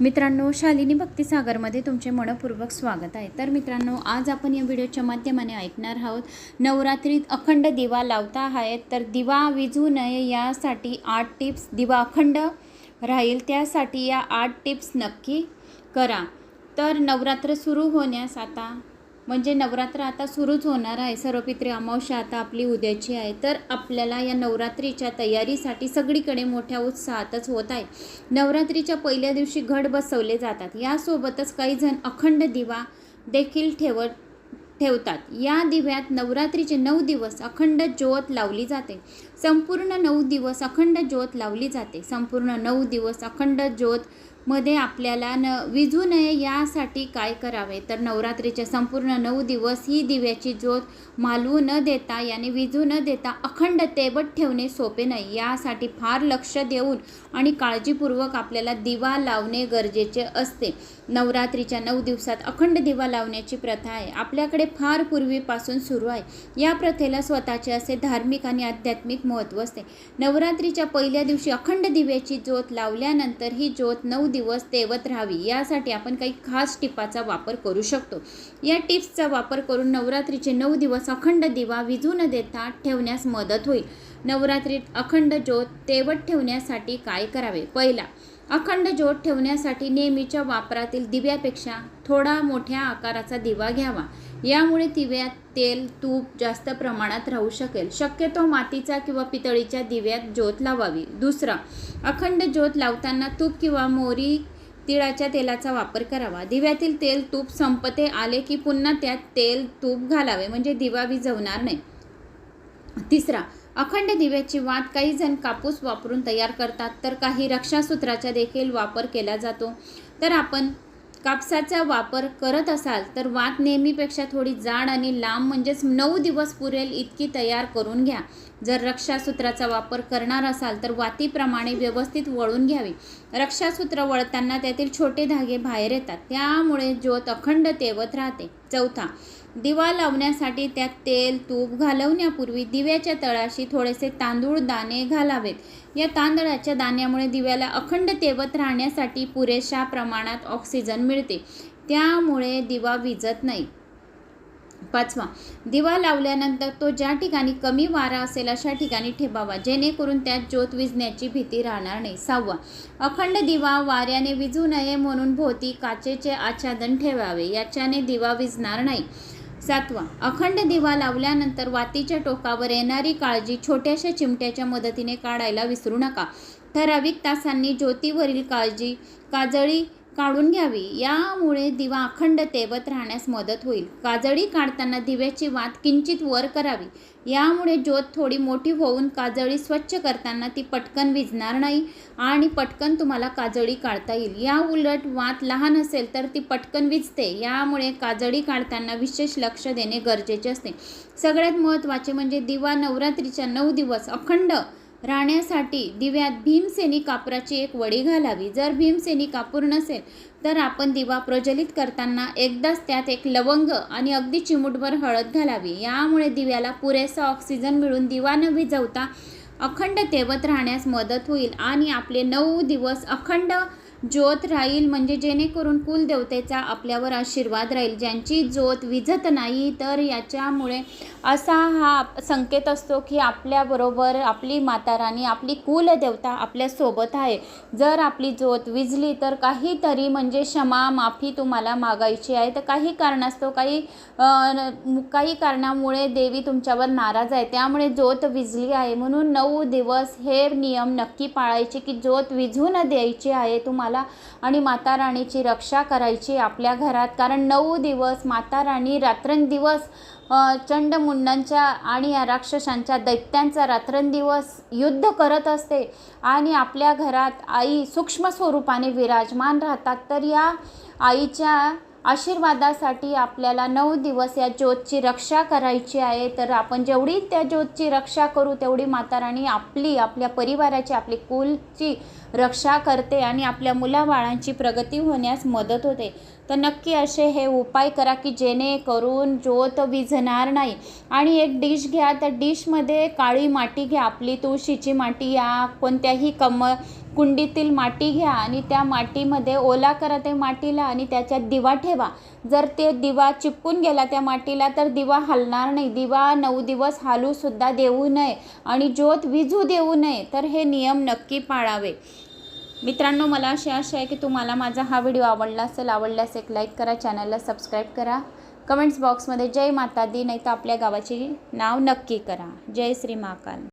मित्रांनो शालिनी भक्तिसागरमध्ये तुमचे मनपूर्वक स्वागत आहे. तर मित्रांनो आज आपण या व्हिडिओच्या माध्यमाने ऐकणार आहोत नवरात्रीत अखंड दिवा लावता आहेत. तर दिवा विझू नये यासाठी आठ टिप्स दिवा अखंड राहील त्यासाठी या आठ टिप्स नक्की करा. तर नवरात्र सुरू होण्यास आता म्हणजे नवरात्र आता सुरूच होणार आहे. सर्वपित्री अमावस्या आता आपली उद्याची आहे. तर आपल्याला या नवरात्रीच्या तयारीसाठी सगळीकडे मोठ्या उत्साहातच होत आहे. नवरात्रीच्या पहिल्या दिवशी घट बसवले जातात. यासोबतच काही जण अखंड दिवा देखील ठेवत ठेवतात. या दिव्यात नवरात्रीचे नऊ दिवस अखंड ज्योत लावली जाते. संपूर्ण नऊ दिवस अखंड ज्योत लावली जाते. संपूर्ण नऊ दिवस अखंड ज्योत मध्ये आपल्याला न विजू नये यासाठी काय करावे? तर नवरात्रीचे संपूर्ण नऊ दिवस ही दिव्याची ज्योत मालवू न देता याने विजू न देता अखंड तेवत ठेवणे सोपे नाही. यासाठी फार लक्ष देऊन आणि काळजीपूर्वक आपल्याला दिवा लावणे गरजेचे असते. नवरात्रीच्या नऊ दिवसात अखंड दिवा लावण्याची प्रथा आहे. आपल्याकडे फार पूर्वीपासून सुरू आहे. या प्रथेला स्वतःचे असे धार्मिक आणि आध्यात्मिक महत्त्व असते. नवरात्रीच्या पहिल्या दिवशी अखंड दिव्याची ज्योत लावल्यानंतर ही ज्योत नऊ दिवस दिवस तेवत राहावी यासाठी आपण काही खास टिपाचा वापर करू शकतो. या टिप्सचा वापर करून नवरात्रीचे नऊ दिवस अखंड दिवा विजू न देता ठेवण्यास मदत होईल. नवरात्रीत अखंड ज्योत तेवत ठेवण्यासाठी काय करावे? पहिला अखंड ज्योत ठेवण्यासाठी नेहमीच्या वापरातील दिव्यापेक्षा थोडा मोठ्या आकाराचा दिवा घ्यावा. यामुळे दिव्यात तेल तूप जास्त प्रमाणात राहू शकेल. शक्यतो मातीचा किंवा पितळीच्या दिव्यात ज्योत लावावी. दुसरा अखंड ज्योत लावताना तूप किंवा मोरी तिळाच्या तेलाचा वापर करावा. दिव्यातील तेल तूप संपते आले की पुन्हा त्यात तेल तूप घालावे. म्हणजे दिवा विझवणार नाही. तिसरा अखंड दिव्याची वात काही जण कापूस वापरून तयार करतात तर काही रक्षासूत्राचा देखील वापर केला जातो. तर आपण कापसाचा वापर करत असाल तर वात नेहमीपेक्षा थोडी जाड आणि लांब म्हणजेच नऊ दिवस पुरेल इतकी तयार करून घ्या. जर रक्षासूत्राचा वापर करणार असाल तर वातीप्रमाणे व्यवस्थित वळून घ्यावी. रक्षासूत्र वळताना त्यातील छोटे धागे बाहेर येतात. त्यामुळे ज्योत अखंड तेवत राहते. चौथा दिवा लावण्यासाठी त्यात तेल तूप घालवण्यापूर्वी दिव्याच्या तळाशी थोडेसे तांदूळ दाणे घालावेत. या तांदळाच्या दाण्यामुळे दिव्याला अखंड तेवत राहण्यासाठी पुरेशा प्रमाणात ऑक्सिजन मिळते. त्यामुळे दिवा विजत नाही. पाचवा दिवा लावल्यानंतर तो ज्या ठिकाणी कमी वारा असेल अशा ठिकाणी ठेवावा. जेणेकरून त्यात ज्योत विजण्याची भीती राहणार नाही. सहावा अखंड दिवा वाऱ्याने विजू नये म्हणून भोवती काचेचे आच्छादन ठेवावे. याच्याने दिवा विजणार नाही. सातवा अखंड दिवा लावल्यानंतर वातीच्या टोकावर येणारी काळजी छोट्याशा चिमट्याच्या मदतीने काढायला विसरू नका. ठराविक तासांनी ज्योतीवरील काळजी काजळी काढून घ्यावी. यामुळे दिवा अखंड तेवत राहण्यास मदत होईल. काजळी काढताना दिव्याची वात किंचित वर करावी. यामुळे ज्योत थोडी मोठी होऊन काजळी स्वच्छ करताना ती पटकन विझणार नाही आणि पटकन तुम्हाला काजळी काढता येईल. या उलट वात लहान असेल तर ती पटकन विझते. यामुळे काजळी काढताना विशेष लक्ष देणे गरजेचे असते. सगळ्यात महत्त्वाचे म्हणजे दिवा नवरात्रीच्या नऊ दिवस अखंड राहण्यासाठी दिव्यात भीमसेनी कापराची एक वडी घालावी. जर भीमसेनी कापूर नसेल तर आपण दिवा प्रज्वलित करताना एकदाच त्यात एक लवंग आणि अगदी चिमूटभर हळद घालावी. यामुळे दिव्याला पुरेसा ऑक्सिजन मिळून दिवा न विझवता अखंड तेवत राहण्यास मदत होईल आणि आपले नऊ दिवस अखंड ज्योत राहील म्हणजे जेणेकरून कुलदेवतेचा आपल्यावर आशीर्वाद राहील. ज्यांची ज्योत विझत नाही तर याच्यामुळे असा हा संकेत असतो की आपल्याबरोबर आपली माता राणी आपली कुलदेवता आपल्यासोबत आहे. जर आपली ज्योत विझली तर काहीतरी म्हणजे क्षमा माफी तुम्हाला मागायची आहे. तर काही कारणास्तव काही काही कारणामुळे देवी तुमच्यावर नाराज आहे. त्यामुळे ज्योत विझली आहे. म्हणून नऊ दिवस हे नियम नक्की पाळायचे की ज्योत विझू न द्यायची आहे. तुम्हाला आला आणि माता राणीची रक्षा करायची आपल्या घरात. कारण नऊ दिवस माता राणी रात्रंदिवस चंडमुंडांच्या आणि या राक्षसांच्या दैत्यांचा रात्रंदिवस युद्ध करत असते आणि आपल्या घरात आई सूक्ष्म स्वरूपाने विराजमान राहतात. तर या आईच्या आशीर्वादासाठी आपल्याला नऊ दिवस या ज्योतची रक्षा करायची आहे. तर आपण जेवढी त्या ज्योतची रक्षा करू तेवढी माता राणी आपली आपल्या परिवाराची आपली कुलची रक्षा करते आणि आपल्या मुलाबाळांची प्रगती होण्यास मदत होते. तर नक्की असे हे उपाय करा की जेणेकरून ज्योत विझणार नाही. आणि एक डिश घ्या. त्या डिशमध्ये काळी माती घ्या. आपली तुळशीची माती या कोणत्याही कम कुंडीतील माती घ्या आणि त्या मातीमध्ये ओला करा ते मातीला आणि त्याच्यात दिवा ठेवा. जर ते दिवा चिपकून गेला त्या मातीला तर दिवा हलणार नाही. दिवा नऊ दिवस हालूसुद्धा देऊ नये आणि ज्योत विझू देऊ नये. तर हे नियम नक्की पाळावे. मित्रांनो मला अशी आशा आहे की तुम्हाला माझा हा व्हिडिओ आवडला असेल आवडल्यास एक लाईक करा चॅनलला सबस्क्राईब करा. कमेंट्स बॉक्समध्ये जय माता दी नाही तर आपल्या गावाचे नाव नक्की करा. जय श्री महाकाल.